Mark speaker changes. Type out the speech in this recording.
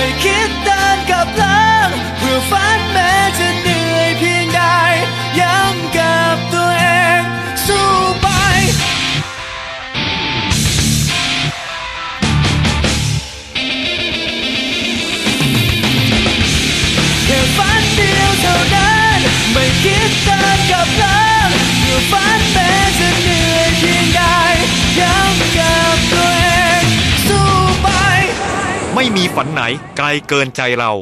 Speaker 1: ไม่คิดเดินกับหลังเพื่อฝันแม้จะเหนื่อยเพียงใดย้ำกับตัวเองสู้ไป แค่ฝันเดียวเท่านั้น ไม่คิดเดินกับหลัง
Speaker 2: ไม่มีฝันไหนไกลเกินใจเรา